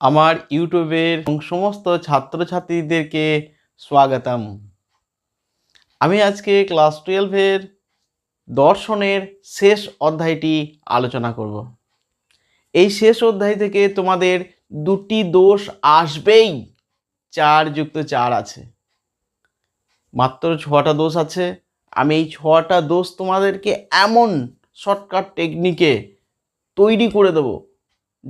আমার ইউটিউবের সমস্ত ছাত্রছাত্রীদেরকে স্বাগতম। আমি আজকে ক্লাস টুয়েলভের দর্শনের শেষ অধ্যায়টি আলোচনা করব। এই শেষ অধ্যায় থেকে তোমাদের দুটি দোষ আসবেই, চার যুক্ত চার আছে। মাত্র ছটা দোষ আছে। আমি এই ছটা দোষ তোমাদেরকে এমন শর্টকাট টেকনিকে তৈরি করে দেবো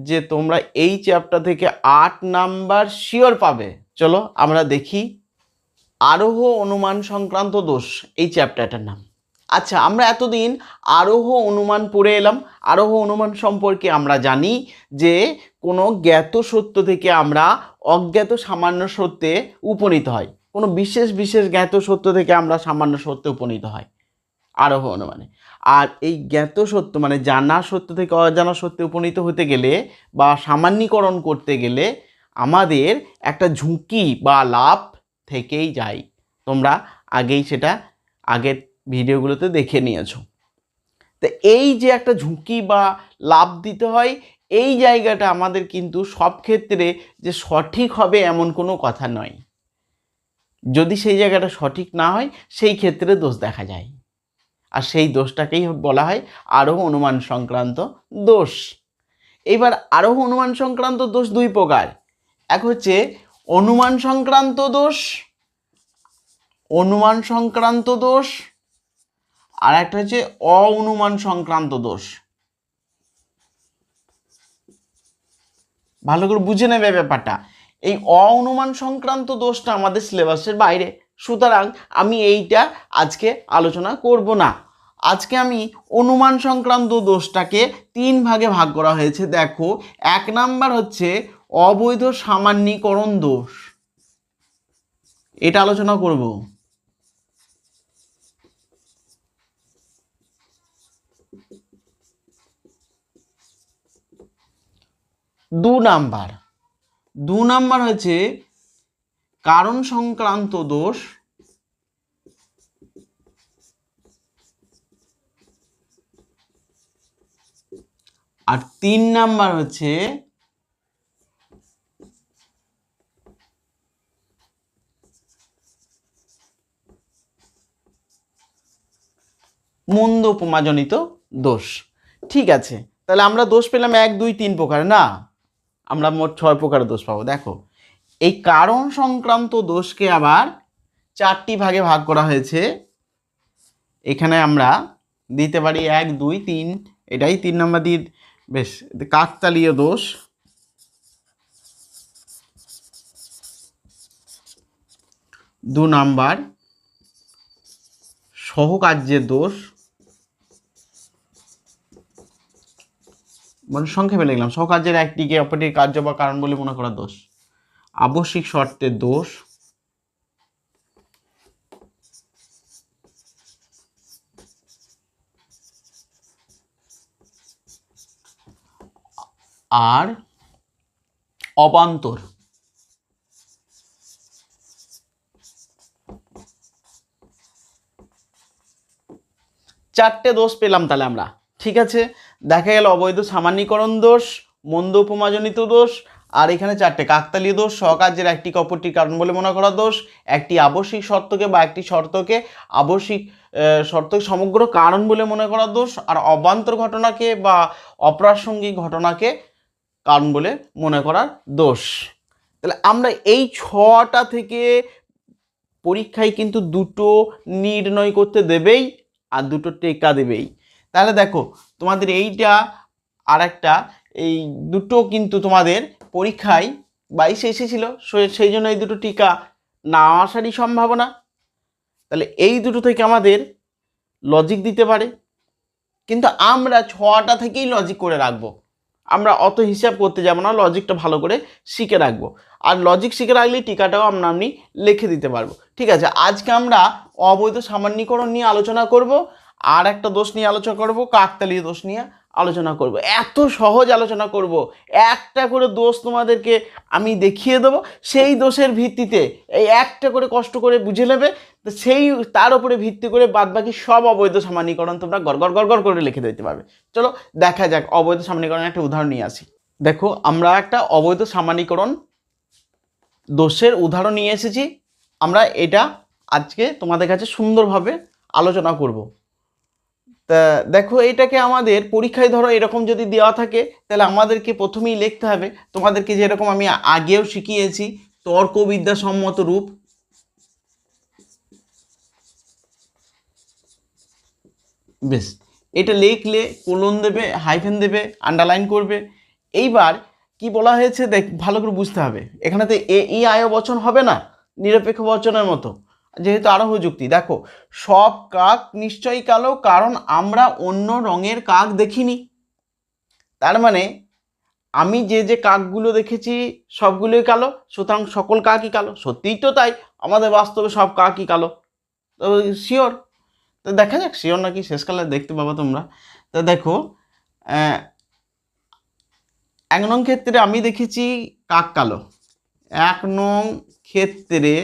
যে তোমরা এই চ্যাপ্টার থেকে আট নাম্বার শিওর পাবে। চলো আমরা দেখি। আরোহ অনুমান সংক্রান্ত দোষ, এই চ্যাপ্টারটার নাম। আচ্ছা আমরা এতদিন আরোহ অনুমান পড়ে এলাম। আরোহ অনুমান সম্পর্কে আমরা জানি যে কোনো জ্ঞাত সত্য থেকে আমরা অজ্ঞাত সামান্য সত্যে উপনীত হয়। কোনো বিশেষ বিশেষ জ্ঞাত সত্য থেকে আমরা সামান্য সত্যে উপনীত হয়। আরোহ অনুমানে। আর এই জ্ঞাত সত্য মানে জানা সত্য থেকে অজানা সত্যে উপনীত হতে গেলে বা সামান্যীকরণ করতে গেলে আমাদের একটা ঝুঁকি বা লাভ থেকেই যায়। তোমরা আগেই সেটা আগের ভিডিওগুলোতে দেখে নিয়েছো। তো এই যে একটা ঝুঁকি বা লাভ দিতে হয়, এই জায়গাটা আমাদের কিন্তু সব ক্ষেত্রে যে সঠিক হবে এমন কোনো কথা নয়। যদি সেই জায়গাটা সঠিক না হয়, সেই ক্ষেত্রে দোষ দেখা যায়। আর সেই দোষটাকেই বলা হয় আরোহ অনুমান সংক্রান্ত দোষ। এবার আরোহ অনুমান সংক্রান্ত দোষ দুই প্রকার। এক হচ্ছে অনুমান সংক্রান্ত দোষ, অনুমান সংক্রান্ত দোষ, আর একটা হচ্ছে অনুমান সংক্রান্ত দোষ। ভালো করে বুঝে নেবে ব্যাপারটা। এই অনুমান সংক্রান্ত দোষটা আমাদের সিলেবাসের বাইরে। সুতরাং আমি এইটা আজকে আলোচনা করব না। আজকে আমি অনুমান সংক্রান্ত দোষটাকে তিন ভাগে ভাগ করা হয়েছে। দেখো, এক নাম্বার হচ্ছে অবৈধ সামান্যীকরণ দোষ। এটা আলোচনা করব। দু নাম্বার। দু নাম্বার হচ্ছে কারণ সংক্রান্ত দোষ আর তিন নাম্বার হচ্ছে মন্দ উপমাজনিত দোষ। ঠিক আছে, তাহলে আমরা দোষ পেলাম এক, দুই, তিন প্রকার, না? আমরা মোট ছয় প্রকার দোষ পাবো, দেখো। এই কারণ সংক্রান্ত দোষকে আবার চারটি ভাগে ভাগ করা হয়েছে। এখানে আমরা দিতে পারি এক, দুই, তিন, এটাই তিন নম্বর দিয়ে বেশ কাকতালীয় দোষ। দু নাম্বার, সহকার্যের দোষ। মানে সংক্ষেপে লিখলাম, সহকার্যের একটিকে অপরটির কার্য বা কারণ বলে মনে করা দোষ। আবশ্যিক শর্তের দোষ। আর অবান্তর। চারটে দোষ পেলাম তাহলে আমরা। ঠিক আছে? দেখা গেল অবৈধ সামান্যীকরণ দোষ, মন্দ উপমাজনিত দোষ আর এখানে চারটে কাকতালীয় দোষ সহকার্যের একটি অপরটির কারণ বলে মনে করা দোষ একটি আবশ্যিক শর্তকে বা একটি শর্তকে আবশ্যিক আহ, শর্তকে সমগ্র কারণ বলে মনে করা দোষ আর অবান্তর ঘটনাকে বা অপ্রাসঙ্গিক ঘটনাকে কারণ বলে মনে করার দোষ। তাহলে আমরা এই ছটা থেকে পরীক্ষায় কিন্তু দুটো নির্ণয় করতে দেবেই আর দুটো টেকা দেবেই। তাহলে দেখো তোমাদের এইটা আর একটা এই দুটো কিন্তু তোমাদের পরীক্ষায় বাইশে এসেছিল সেই জন্য এই দুটো টিকা না আসারই সম্ভাবনা। তাহলে এই দুটো থেকে আমাদের লজিক দিতে পারে। কিন্তু আমরা ছটা থেকেই লজিক করে রাখব। আমরা অত হিসাব করতে যাব না লজিকটা ভালো করে শিখে রাখব। আর লজিক শিখে রাখলে টিকাটাও আমরা আপনি লিখে দিতে পারব। ঠিক আছে, আজকে আমরা অবৈধ সামান্যীকরণ নিয়ে আলোচনা করব, আর একটা দোষ নিয়ে আলোচনা করব, কাকতালীয় দোষ নিয়ে। আলোচনা করব। এত সহজ আলোচনা করব। একটা করে দোষ তোমাদেরকে আমি দেখিয়ে দেবো। সেই দোষের ভিত্তিতে এই একটা করে কষ্ট করে বুঝে নেবে। তো সেই, তার উপরে ভিত্তি করে বাদবাকি সব অবৈধ সামান্যীকরণ তোমরা গড় গড় গড় করে লিখে দিতে পারবে। চলো দেখা যাক, অবৈধ সামান্যীকরণের একটা উদাহরণ নিয়ে আসি। দেখো, আমরা একটা অবৈধ সামান্যীকরণ দোষের উদাহরণ নিয়ে এসেছি। আমরা এটা আজকে তোমাদের কাছে সুন্দরভাবে আলোচনা করব। তা দেখো, এটাকে আমাদের পরীক্ষায় ধরো এরকম যদি দেওয়া থাকে, তাহলে আমাদেরকে প্রথমেই লিখতে হবে। তোমাদেরকে যেরকম আমি আগেও শিখিয়েছি, তর্কবিদ্যাসম্মত রূপ। বেশ, এটা লিখলে কোলন দেবে, হাইফেন দেবে, আন্ডারলাইন করবে। এইবার কি বলা হয়েছে, দেখ, ভালো করে বুঝতে হবে। এখানেতে এ, ই, আয় বচন হবে না? নিরপেক্ষ বচনের মতো। যেহেতু আরোহ যুক্তি, দেখো, সব কাক নিশ্চয়ই কালো, কারণ আমরা অন্য রঙের কাক দেখিনি। তার মানে আমি যে যে কাকগুলো দেখেছি, সবগুলোই কালো, সুতরাং সকল কাকই কালো। সত্যিই তো তাই, আমাদের বাস্তবে সব কাকই কালো। তো শিওর? তো দেখা যাক, শিওর নাকি শেষকালে দেখতে পাবো তোমরা। তো দেখো এক নং ক্ষেত্রে আমি দেখেছি কাক কালো। এক নং ক্ষেত্রে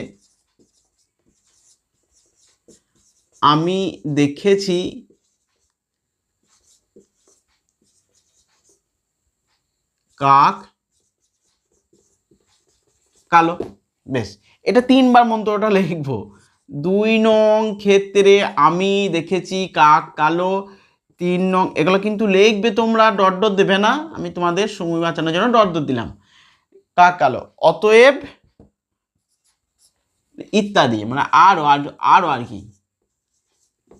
আমি দেখেছি কাক, কালো, বেশ। এটা তিনবার মন্ত্রটা লিখব। দুই নং ক্ষেত্রে আমি দেখেছি কাক, কালো, তিন নং, এগুলো কিন্তু লিখবে তোমরা, ডট ডট দেবে না। আমি তোমাদের সময় বাঁচানোর জন্য ডট ডট দিলাম। কাক, কালো, অতএব ইত্যাদি মানে আরও আর আরও আর কি।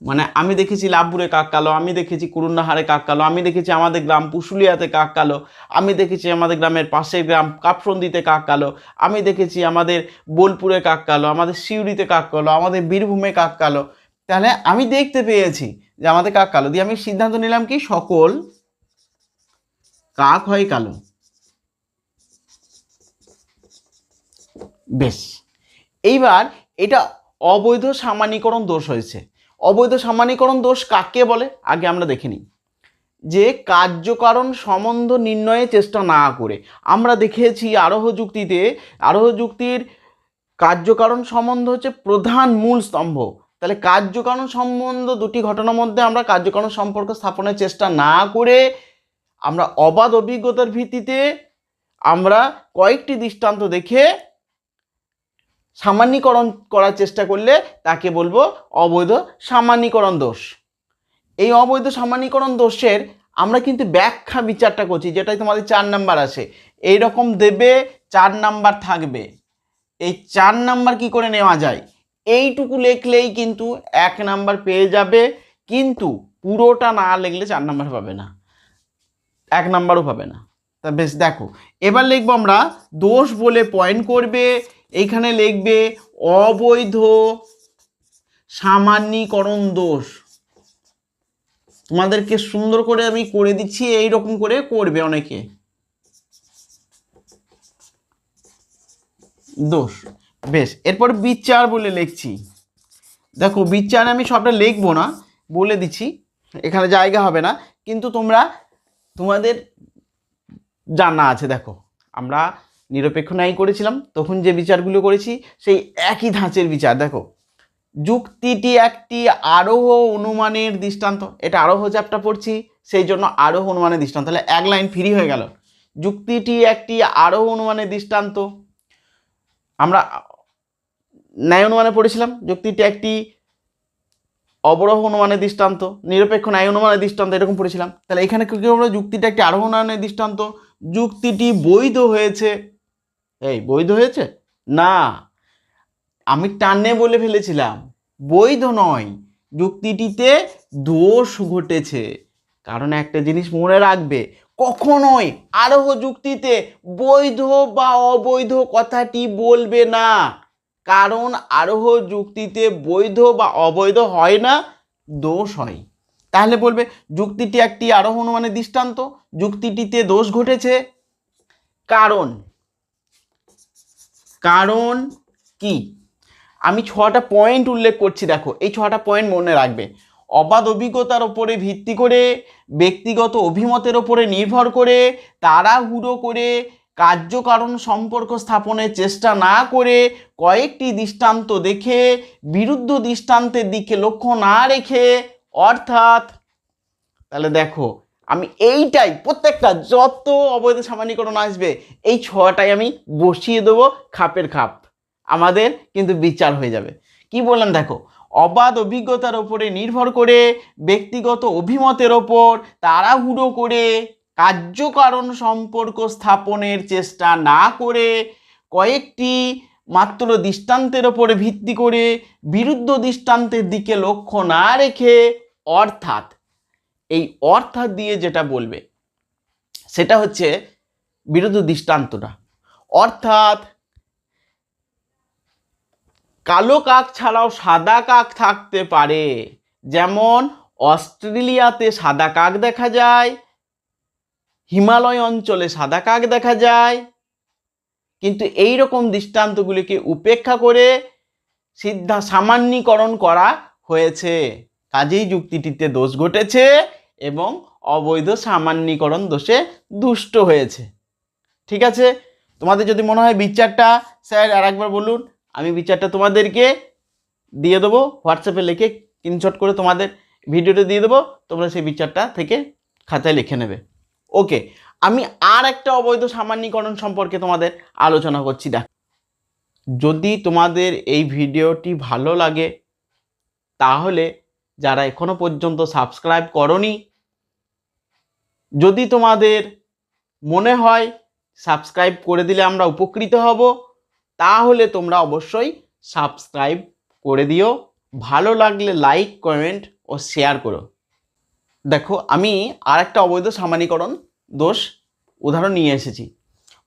মানে আমি দেখেছি লাভপুরে কাক কালো আমি দেখেছি কুরুন্ডাহারে কাক কালো আমি দেখেছি আমাদের গ্রাম পুশুলিয়াতে কাক কালো আমি দেখেছি আমাদের গ্রামের পাশের গ্রাম কাপসন্দিতে কাক কালো আমি দেখেছি আমাদের বোলপুরে কাক কালো আমাদের সিউড়িতে কাক কালো আমাদের বীরভূমে কাক কালো তাহলে আমি দেখতে পেয়েছি যে আমাদের কাক কালো দিয়ে আমি সিদ্ধান্ত নিলাম কি, সকল কাক হয় কালো। বেশ। এইবার এটা অবৈধ সামান্যীকরণ দোষ হয়েছে। অবৈধ সামান্যীকরণ দোষ কাকে বলে? আগে আমরা দেখে নিই। যে কার্যকারণ সম্বন্ধ নির্ণয়ে চেষ্টা না করে। আমরা দেখেছি আরোহ যুক্তিতে, আরোহ যুক্তির কার্যকারণ সম্বন্ধ হচ্ছে প্রধান মূল স্তম্ভ। তাহলে কার্যকারণ সম্বন্ধ দুটি ঘটনার মধ্যে আমরা কার্যকারণ সম্পর্ক স্থাপনের চেষ্টা না করে আমরা অবাধ অভিজ্ঞতার ভিত্তিতে আমরা কয়েকটি দৃষ্টান্ত দেখে সামান্যীকরণ করার চেষ্টা করলে তাকে বলব অবৈধ সামান্যীকরণ দোষ। এই অবৈধ সামান্যীকরণ দোষের আমরা কিন্তু ব্যাখ্যা বিচারটা করছি, যেটাই তোমাদের চার নাম্বার আছে। এই রকম দেবে, চার নাম্বার থাকবে। এই চার নাম্বার কি করে নেওয়া যায়? এইটুকু লিখলেই কিন্তু এক নাম্বার পেয়ে যাবে, কিন্তু পুরোটা না লিখলে চার নাম্বার পাবে না। এক নাম্বারও পাবে না। তা বেশ, দেখো, এবার লিখব আমরা, দোষ বলে পয়েন্ট করবে এইখানে লিখবে অবৈধ সামান্যীকরণ দোষ। তোমাদেরকে সুন্দর করে আমি করে দিচ্ছি এই রকম করে করবে অনেকে। দোষ। বেশ, এরপর বিচার বলে লিখছি। দেখো, বিচার আমি সবটা লিখব না, বলে দিচ্ছি। এখানে জায়গা হবে না, কিন্তু তোমরা, তোমাদের জানা আছে, দেখো। আমরা নিরপেক্ষ ন্যায় করেছিলাম, তখন যে বিচারগুলো করেছি, সেই একই ধাঁচের বিচার। দেখো, যুক্তিটি একটি আরোহ অনুমানের দৃষ্টান্ত। এটা আরোহ চ্যাপ্টার পড়ছি, সেই জন্য আরোহ অনুমানের দৃষ্টান্ত। তাহলে এক লাইন ফ্রি হয়ে গেল। যুক্তিটি একটি আরোহ অনুমানের দৃষ্টান্ত। আমরা ন্যায় অনুমানে পড়েছিলাম, যুক্তিটি একটি অবরোহ অনুমানের দৃষ্টান্ত, নিরপেক্ষ ন্যায় অনুমানের দৃষ্টান্ত, এরকম পড়েছিলাম। তাহলে এখানে কি আমরা যুক্তিটা একটি আরোহ অনুমানের দৃষ্টান্ত। যুক্তিটি বৈধ হয়েছে। এই বৈধ হয়েছে? না। আমি টানে বলে ফেলেছিলাম। বৈধ নয়। যুক্তিটিতে দোষ ঘটেছে। কারণ একটা জিনিস মনে রাখবে, কখনোই আরোহ যুক্তিতে বৈধ বা অবৈধ কথাটি বলবে না। কারণ আরোহ যুক্তিতে বৈধ বা অবৈধ হয় না, দোষ হয়। তাহলে বলবে, যুক্তিটি একটি আরোহ অনুমানের দৃষ্টান্ত, যুক্তিটিতে দোষ ঘটেছে। কারণ কারণ কি? আমি ছটা পয়েন্ট উল্লেখ করছি, দেখো। এই ছটা পয়েন্ট মনে রাখবে। অবাধ অভিজ্ঞতার ওপরে ভিত্তি করে, ব্যক্তিগত অভিমতের ওপরে নির্ভর করে, তাড়াহুড়ো করে, কার্যকারণ সম্পর্ক স্থাপনের চেষ্টা না করে, কয়েকটি দৃষ্টান্ত দেখে, বিরুদ্ধ দৃষ্টান্তের দিকে লক্ষ্য না রেখে, অর্থাৎ, তাহলে দেখো আমি এইটাই, প্রত্যেকটা যত অবৈধ সামান্যীকরণ আসবে, এই ছটাই আমি বসিয়ে দেবো খাপের খাপ। আমাদের কিন্তু বিচার হয়ে যাবে। কি বললাম দেখো, অবাধ অভিজ্ঞতার ওপরে নির্ভর করে, ব্যক্তিগত অভিমতের ওপর তাড়াহুড়ো করে, কার্যকারণ সম্পর্ক স্থাপনের চেষ্টা না করে, কয়েকটি মাত্র দৃষ্টান্তের ওপরে ভিত্তি করে বিরুদ্ধ দৃষ্টান্তের দিকে লক্ষ্য না রেখে, অর্থাৎ এই অর্থাৎ দিয়ে যেটা বলবে, সেটা হচ্ছে বিরুদ্ধ দৃষ্টান্তটা। অর্থাৎ কালো কাক ছাড়াও সাদা কাক থাকতে পারে। যেমন অস্ট্রেলিয়াতে সাদা কাক দেখা যায়, হিমালয় অঞ্চলে সাদা কাক দেখা যায়। কিন্তু এই রকম দৃষ্টান্তগুলিকে উপেক্ষা করে সিদ্ধা সামান্যীকরণ করা হয়েছে। কাজেই যুক্তিটিতে দোষ ঘটেছে। এবং অবৈধ সামান্যীকরণ দোষে দুষ্ট হয়েছে। ঠিক আছে? তোমাদের যদি মনে হয় বিচারটা, স্যার আর একবার বলুন, আমি বিচারটা তোমাদেরকে দিয়ে দেবো। হোয়াটসঅ্যাপে লিখে স্ক্রিনশট করে তোমাদের ভিডিওটা দিয়ে দেবো। তোমরা সেই বিচারটা থেকে খাতায় লিখে নেবে। ওকে, আমি আর একটা অবৈধ সামান্যীকরণ সম্পর্কে তোমাদের আলোচনা করছি। দেখ, যদি তোমাদের এই ভিডিওটি ভালো লাগে, তাহলে যারা এখনও পর্যন্ত সাবস্ক্রাইব করনি যদি তোমাদের মনে হয় সাবস্ক্রাইব করে দিলে আমরা উপকৃত হব, তাহলে তোমরা অবশ্যই সাবস্ক্রাইব করে দিও। ভালো লাগলে লাইক কমেন্ট ও শেয়ার করো। দেখো, আমি আর একটা অবৈধ সামানিকরণ দোষ, উদাহরণ নিয়ে এসেছি।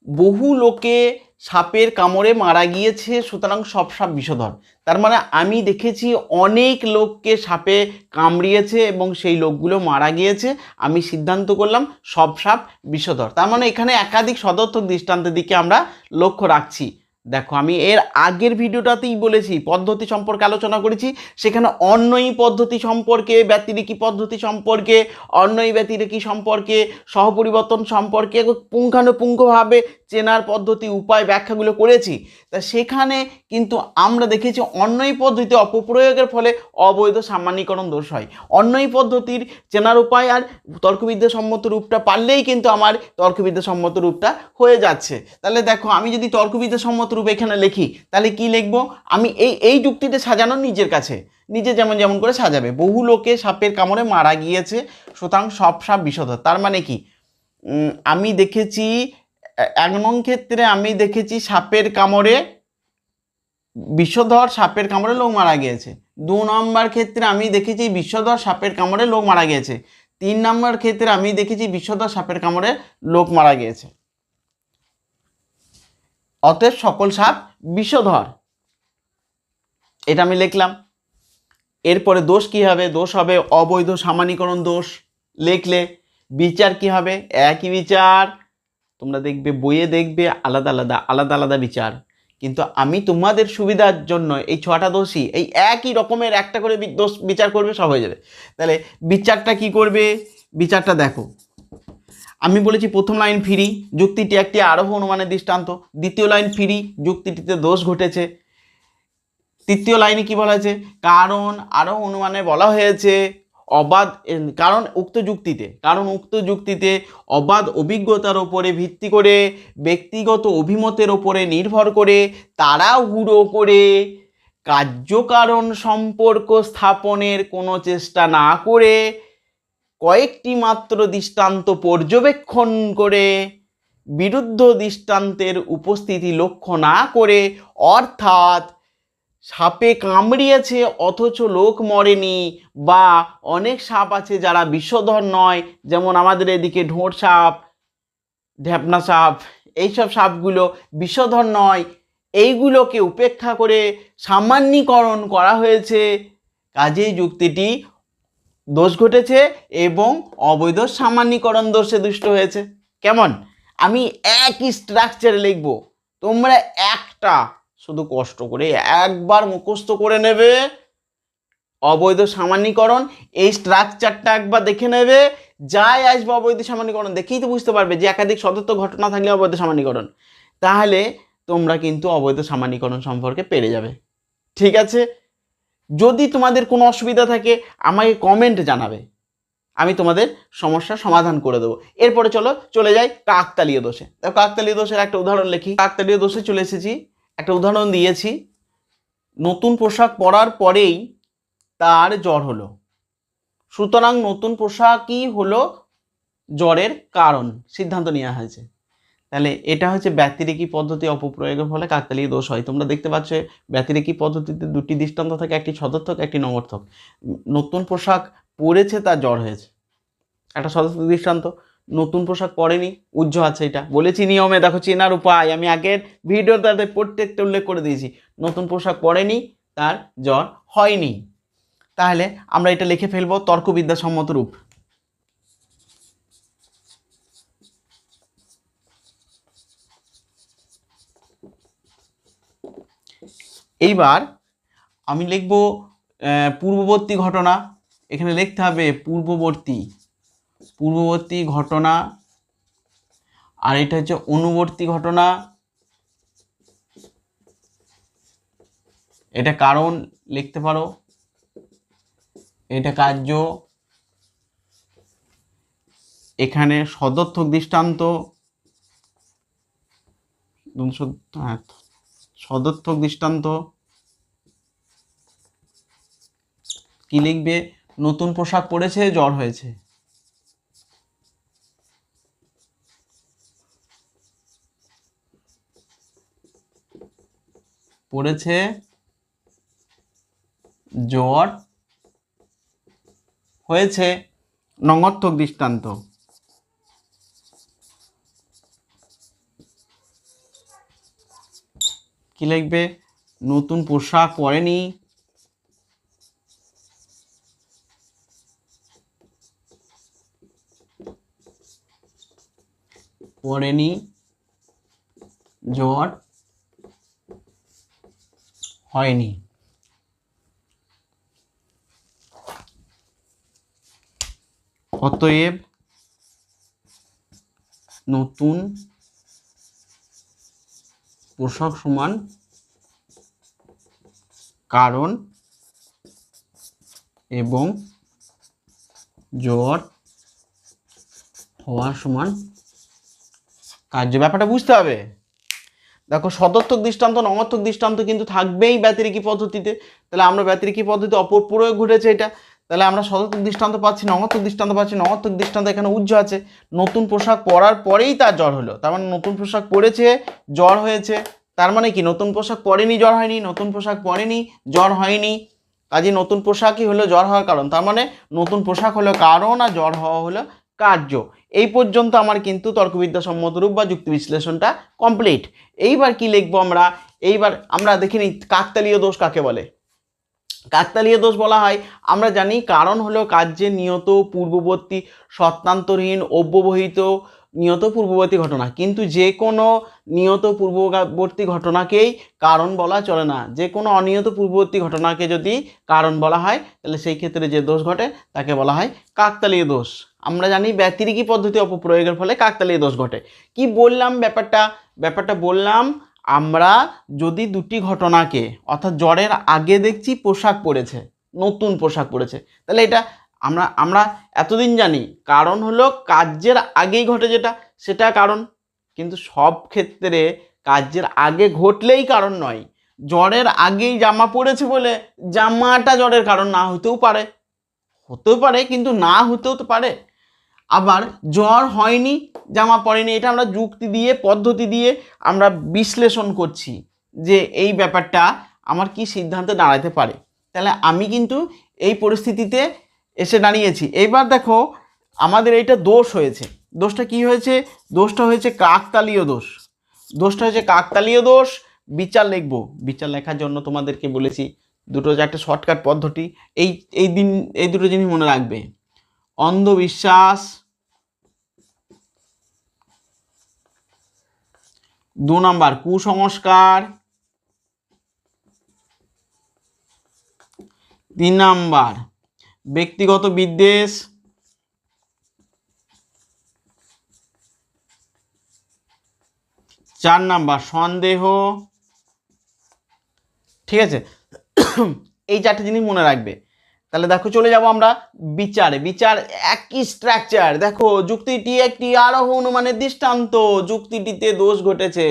বহু লোকে সাপের কামড়ে মারা গিয়েছে, সুতরাং সব সাপ বিষধর। তার মানে আমি দেখেছি অনেক লোককে সাপে কামড়িয়েছে এবং সেই লোকগুলো মারা গিয়েছে। আমি সিদ্ধান্ত করলাম সব সাপ বিষধর। তার মানে এখানে একাধিক সদর্থক দৃষ্টান্তের দিকে আমরা লক্ষ্য রাখছি। দেখো, আমি এর আগের ভিডিওটাতেই বলেছি, পদ্ধতি সম্পর্কে আলোচনা করেছি, সেখানে অন্যই পদ্ধতি সম্পর্কে ব্যতিরেকি পদ্ধতি সম্পর্কে, অন্যই ব্যতিরেকি সম্পর্কে, সহপরিবর্তন সম্পর্কে পুঙ্খানুপুঙ্খভাবে চেনার পদ্ধতি, উপায় ব্যাখ্যাগুলো করেছি। তা সেখানে কিন্তু আমরা দেখেছি অন্যই পদ্ধতি অপপ্রয়োগের ফলে অবৈধ সামান্যীকরণ দোষ হয়। অন্যই পদ্ধতির চেনার উপায় আর তর্কবিদ্যা সম্মত রূপটা পারলেই কিন্তু আমার তর্কবিদ্যা সম্মত রূপটা হয়ে যাচ্ছে। তাহলে দেখো, আমি যদি তর্কবিদ্যা সম্মত রূপ এখানে লিখি, তাহলে কি লিখব? আমি এই এই যুক্তিটা সাজানো নিজের কাছে। নিজে যেমন যেমন করে সাজাবে। বহু লোকে সাপের কামড়ে মারা গিয়েছে, সুতরাং সব সাপ বিষধর তার মানে কি? আমি দেখেছি এক নং ক্ষেত্রে আমি দেখেছি সাপের কামড়ে বিষধর সাপের কামড়ে লোক মারা গিয়েছে। দু নম্বর ক্ষেত্রে আমি দেখেছি বিষধর সাপের কামড়ে লোক মারা গিয়েছে। তিন নম্বর ক্ষেত্রে আমি দেখেছি বিষধর সাপের কামড়ে লোক মারা গিয়েছে। অতএব সকল সাপ বিষধর। এটা আমি লিখলাম। এরপরে দোষ কি হবে? দোষ হবে অবৈধ সামান্যীকরণ দোষ। লিখলে বিচার কি হবে? একই বিচার। তোমরা দেখবে, বইয়ে দেখবে, আলাদা আলাদা আলাদা আলাদা বিচার। কিন্তু আমি তোমাদের সুবিধার জন্য এই ছটা দোষই, এই একই রকমের একটা করে দোষ বিচার করবে, সব হয়ে যাবে। তাহলে বিচারটা কি করবে? বিচারটা দেখো। আমি বলেছি প্রথম লাইন ফিরি, যুক্তিটি একটি আরোহ অনুমানের দৃষ্টান্ত। দ্বিতীয় লাইন ফিরি, যুক্তিটিতে দোষ ঘটেছে। তৃতীয় লাইনে কি বলা হয়েছে? কারণ আরোহ অনুমানে বলা হয়েছে, অবাধ কারণ উক্ত যুক্তিতে। কারণ উক্ত যুক্তিতে অবাধ অভিজ্ঞতার ওপরে ভিত্তি করে, ব্যক্তিগত অভিমতের ওপরে নির্ভর করে, তারা হুড়ো করে কার্যকারণ সম্পর্ক স্থাপনের কোনো চেষ্টা না করে কয়েকটি মাত্র দৃষ্টান্ত পর্যবেক্ষণ করে, বিরুদ্ধ দৃষ্টান্তের উপস্থিতি লক্ষ্য না করে, অর্থাৎ সাপে কামড়িয়েছে অথচ লোক মরেনি বা অনেক সাপ আছে যারা বিষধর নয়, যেমন আমাদের এদিকে ঢোঁট সাপ, ঢ্যাপনা সাপ, এইসব সাপগুলো বিষধর নয়। এইগুলোকে উপেক্ষা করে সামান্যীকরণ করা হয়েছে। কাজেই যুক্তিটি দোষ ঘটেছে এবং অবৈধ সামান্যীকরণ দোষে দুষ্ট হয়েছে। কেমন? আমি একই স্ট্রাকচারে লিখব। তোমরা একটা শুধু কষ্ট করে একবার মুখস্থ করে নেবে। অবৈধ সামান্যীকরণ, এই স্ট্রাকচারটা একবার দেখে নেবে। যাই আসবে অবৈধ সামান্যীকরণ, দেখেই তো বুঝতে পারবে যে একাধিক সদত্ব ঘটনা থাকলে অবৈধ সামান্যীকরণ। তাহলে তোমরা কিন্তু অবৈধ সামান্যীকরণ সম্পর্কে পেরে যাবে। ঠিক আছে? যদি তোমাদের কোনো অসুবিধা থাকে, আমাকে কমেন্ট জানাবে। আমি তোমাদের সমস্যার সমাধান করে দেবো। এরপরে চলো, চলে যাই কাকতালীয় দোষে। কাকতালীয় দোষের একটা উদাহরণ লিখি। কাকতালীয় দোষে চলে এসেছি, একটা উদাহরণ দিয়েছি। নতুন পোশাক পরার পরেই তার জ্বর হলো। সুতরাং নতুন পোশাকই হলো জ্বরের কারণ, সিদ্ধান্ত নেওয়া হয়েছে। তাহলে এটা হচ্ছে ব্যতিরেকি পদ্ধতি অপপ্রয়োগের ফলে কাকতালীয় দোষ হয়। তোমরা দেখতে পাচ্ছ ব্যতিরেকি পদ্ধতিতে দুটি দৃষ্টান্ত থাকে, একটি সদর্থক, একটি নগর্থক নতুন পোশাক পরেছে তার জ্বর হয়েছে। একটা সদর্থক দৃষ্টান্ত, নতুন পোশাক পরেনি উজ্জ্ব আছে এটা। বলেছি নিয়মে, দেখো চেনার উপায়। আমি আগের ভিডিওটাতে প্রত্যেকটা উল্লেখ করে দিয়েছি। নতুন পোশাক পরেনি, তার জ্বর হয়নি। তাহলে আমরা এটা লিখে ফেলব তর্কবিদ্যা সম্মত রূপ। এইবার আমি লিখব পূর্ববর্তী ঘটনা। এখানে লিখতে হবে পূর্ববর্তী। পূর্ববর্তী ঘটনা। আর এটা হচ্ছে অনুবর্তী ঘটনা। এটা কারণ লিখতে পারো। এটা কার্য। এখানে সদর্থক দৃষ্টান্ত। হ্যাঁ, সদর্থক দৃষ্টান্ত। কি লিখবে? নতুন পোশাক পরেছে জ্বর হয়েছে। পড়েছে জ্বর হয়েছে নঙর্থক দৃষ্টান্ত। কি লিখবে? নতুন পোশাক পরেনি। পরেনি। জ্বর হয়নি। অতএব নতুন পোশাক সমান কারণ এবং জ্বর হওয়ার সমান কার্য। ব্যাপারটা বুঝতে হবে। দেখো সদর্থক দৃষ্টান্ত নমর্থক দৃষ্টান্ত কিন্তু থাকবেই ব্যতিরিকী পদ্ধতিতে। তাহলে আমরা ব্যতিরিকী পদ্ধতি অপর প্রয়োগ ঘটেছে এটা। তাহলে আমরা সদর্থক দৃষ্টান্ত পাচ্ছি নমর্থক দৃষ্টান্ত পাচ্ছি নমর্থক দৃষ্টান্ত এখানে উজ্জ্ব আছে। নতুন পোশাক পরার পরেই তার জ্বর হলো। তার মানে নতুন পোশাক পরেছে, জ্বর হয়েছে। তার মানে কি? নতুন পোশাক পরেনি, জ্বর হয়নি। নতুন পোশাক পরেনি, জ্বর হয়নি। কাজে নতুন পোশাকই হলো জ্বর হওয়ার কারণ। তার মানে নতুন পোশাক হলো কারণ আর জ্বর হওয়া হলো কার্য। এই পর্যন্ত আমার কিন্তু তর্কবিদ্যা সম্মত রূপ বা যুক্তি বিশ্লেষণটা কমপ্লিট এইবার কি লিখব আমরা? এইবার আমরা দেখে নিই কাকতালীয় দোষ কাকে বলে? কাকতালীয় দোষ বলা হয়। আমরা জানি কারণ হলো কার্যের নিয়ত পূর্ববর্তী সত্তান্তরহীন অব্যবহিত নিয়ত পূর্ববর্তী ঘটনা। কিন্তু যে কোনো নিয়ত পূর্ববর্তী ঘটনাকেই কারণ বলা চলে না। যে কোনো অনিয়ত পূর্ববর্তী ঘটনাকে যদি কারণ বলা হয়, তাহলে সেই ক্ষেত্রে যে দোষ ঘটে, তাকে বলা হয় কাকতালীয় দোষ। আমরা জানি ব্যতিরিকী পদ্ধতি অপপ্রয়োগের ফলে কাকতালীয় দোষ ঘটে। কি বললাম ব্যাপারটা? ব্যাপারটা বললাম আমরা যদি দুটি ঘটনাকে, অর্থাৎ জ্বরের আগে দেখছি, পোশাক পরেছে, নতুন পোশাক পরেছে, তাহলে এটা আমরা আমরা এতদিন জানি, কারণ হলো কার্যের আগেই ঘটে যেটা, সেটা কারণ। কিন্তু সব ক্ষেত্রে কার্যের আগে ঘটলেই কারণ নয়। জ্বরের আগেই জামা পড়েছে বলে জামাটা জ্বরের কারণ না হতেও পারে। হতেও পারে, কিন্তু না হতেও তো পারে। আবার জ্বর হয়নি, জামা পড়েনি, এটা আমরা যুক্তি দিয়ে, পদ্ধতি দিয়ে আমরা বিশ্লেষণ করছি যে এই ব্যাপারটা আমার কি সিদ্ধান্তে দাঁড়াতে পারে। তাহলে আমি কিন্তু এই পরিস্থিতিতে এসে দাঁড়িয়েছি। এইবার দেখো, আমাদের এইটা দোষ হয়েছে। দোষটা কি হয়েছে? দোষটা হয়েছে কাকতালীয় দোষ। দোষটা হয়েছে কাকতালীয় দোষ। বিচার লিখব। বিচার লেখার জন্য তোমাদেরকে বলেছি, দুটো যে একটা শর্টকাট পদ্ধতি, এই এই দিন, এই দুটো জিনিস মনে রাখবে। অন্ধবিশ্বাস। দু নম্বর, কুসংস্কার। তিন নাম্বার, ব্যক্তিগত বিদ্বেষ। চার নাম্বার, সন্দেহ। ঠিক আছে? এই চারটে জিনিস মনে রাখবে। তাহলে দেখো চলে যাব আমরা বিচারে। বিচার একই স্ট্রাকচার দেখো, যুক্তিটি একটি আরোহ অনুমানের দৃষ্টান্ত। যুক্তিটিতে দোষ ঘটেছে।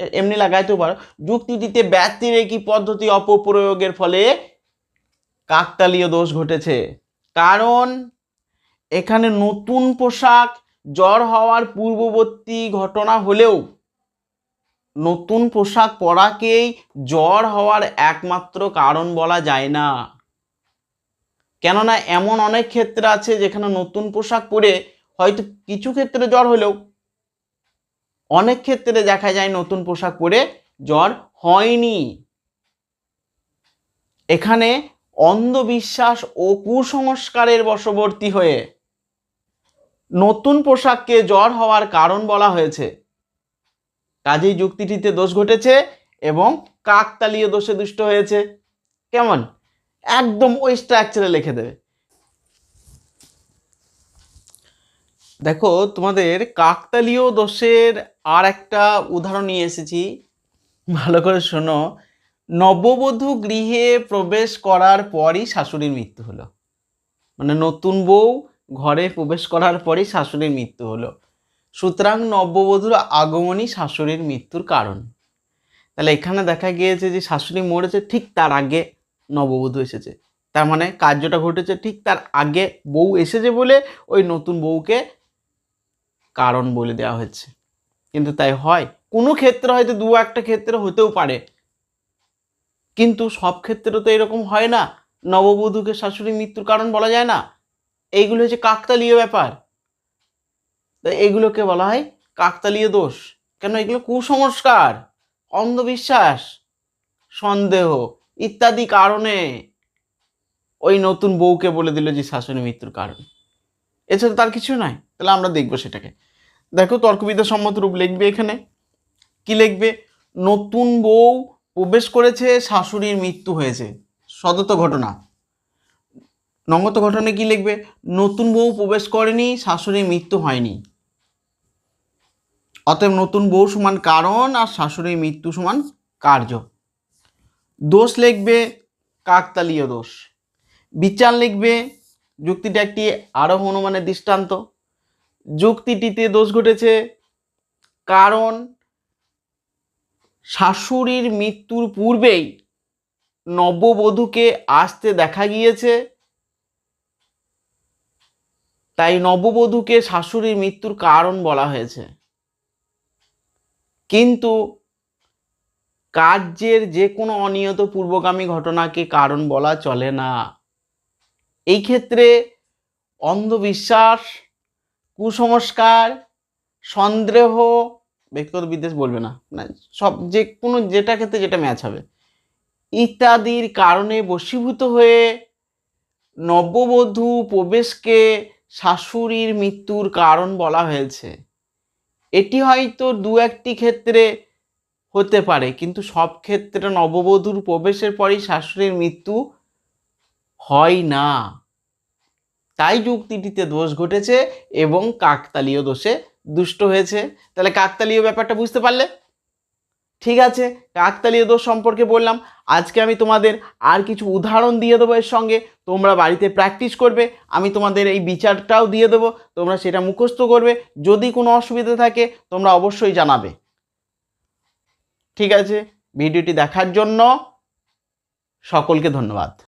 এমনি লাগাইতেও পারো। যুক্তিটিতে ব্যক্তির একই পদ্ধতি অপপ্রয়োগের ফলে কাকতালীয় দোষ ঘটেছে। কারণ এখানে নতুন পোশাক জ্বর হওয়ার পূর্ববর্তী ঘটনা হলেও নতুন পোশাক পরাকেই জ্বর হওয়ার একমাত্র কারণ বলা যায় না। কেননা এমন অনেক ক্ষেত্রে আছে যেখানে নতুন পোশাক পরে হয়তো কিছু ক্ষেত্রে জ্বর হলেও অনেক ক্ষেত্রে দেখা যায় নতুন পোশাক পরে জ্বর হয়নি। এখানে অন্ধবিশ্বাস ও কুসংস্কারের বশবর্তী হয়ে নতুন পোশাককে জ্বর হওয়ার কারণ বলা হয়েছে। কাজেই যুক্তিটিতে দোষ ঘটেছে এবং কাকতালীয় দোষে দুষ্ট হয়েছে। কেমন? একদম ওই স্ট্রাকচারে লিখে দেবে। দেখো, তোমাদের কাকতালীয় দোষের আর একটা উদাহরণ নিয়ে এসেছি। ভালো করে শোনো, নববধূ গৃহে প্রবেশ করার পরই শাশুড়ির মৃত্যু হলো। মানে নতুন বউ ঘরে প্রবেশ করার পরই শাশুড়ির মৃত্যু হলো। সুতরাং নববধূর আগমনই শাশুড়ির মৃত্যুর কারণ। তাহলে এখানে দেখা গিয়েছে যে শাশুড়ি মরেছে ঠিক তার আগে। নববধূ এসেছে। তার মানে কার্যটা ঘটেছে ঠিক তার আগে বউ এসেছে বলে ওই নতুন বউকে কারণ বলে দেওয়া হয়েছে। কিন্তু তাই হয়। কোনো ক্ষেত্রে হয়তো দু একটা ক্ষেত্রে হতেও পারে। কিন্তু সব ক্ষেত্রে তো এরকম হয় না। নববধূকে শাশুড়ি মৃত্যুর কারণ বলা যায় না। এইগুলো হচ্ছে কাকতালীয় ব্যাপার। তো এগুলোকে বলা হয় কাকতালীয় দোষ। কেন? এগুলো কুসংস্কার, অন্ধবিশ্বাস, সন্দেহ। ইত্যাদি কারণে ওই নতুন বউকে বলে দিল যে শাশুড়ি মৃত্যুর কারণ। এছাড়া তার কিছু নাই। তাহলে আমরা দেখব সেটাকে। দেখো তর্কবিদ্যা সম্মত রূপ লিখবে এখানে। কি লিখবে? নতুন বউ প্রবেশ করেছে, শাশুড়ির মৃত্যু হয়েছে। সদত ঘটনা। নগত ঘটনা কি লিখবে? নতুন বউ প্রবেশ করেনি, শাশুড়ির মৃত্যু হয়নি। অতএব নতুন বউ সমান কারণ আর শাশুড়ির মৃত্যু সমান কার্য। দোষ লিখবে কাকতালীয় দোষ। বিচার লিখবে যুক্তিটা একটি আরোহ অনুমানের দৃষ্টান্ত। যুক্তিটিতে দোষ ঘটেছে কারণ শাশুড়ির মৃত্যুর পূর্বেই নববধূকে আসতে দেখা গিয়েছে। তাই নববধূকে শাশুড়ির মৃত্যুর কারণ বলা হয়েছে। কিন্তু কার্যের যে কোনো অনিয়ত পূর্বগামী ঘটনাকে কারণ বলা চলে না। এই ক্ষেত্রে অন্ধবিশ্বাস, কুসংস্কার, সন্দেহ, ব্যক্তিগত বিদ্বেষ বলবে না না সব যে কোনো যেটা ক্ষেত্রে যেটা ম্যাচ হবে। ইত্যাদির কারণে বশীভূত হয়ে নববধূ প্রবেশকে শাশুড়ির মৃত্যুর কারণ বলা হয়েছে। এটি হয়তো দু একটি ক্ষেত্রে হতে পারে, কিন্তু সব ক্ষেত্রে নববধূর প্রবেশের পরই শাশুড়ির মৃত্যু হয় না। তাই যুক্তিটিতে দোষ ঘটেছে এবং কাকতালীয় দোষে দুষ্ট হয়েছে। তাহলে কাকতালীয় ব্যাপারটা বুঝতে পারলে? ঠিক আছে, কাকতালীয় দোষ সম্পর্কে বললাম। আজকে আমি তোমাদের আর কিছু উদাহরণ দিয়ে দেবো এর সঙ্গে। তোমরা বাড়িতে প্র্যাকটিস করবে, আমি তোমাদের এই বিচারটাও দিয়ে দেবো। তোমরা সেটা মুখস্থ করবে। যদি কোনো অসুবিধা থাকে, তোমরা অবশ্যই জানাবে। ঠিক আছে ভিডিওটি দেখার জন্য সকলকে ধন্যবাদ।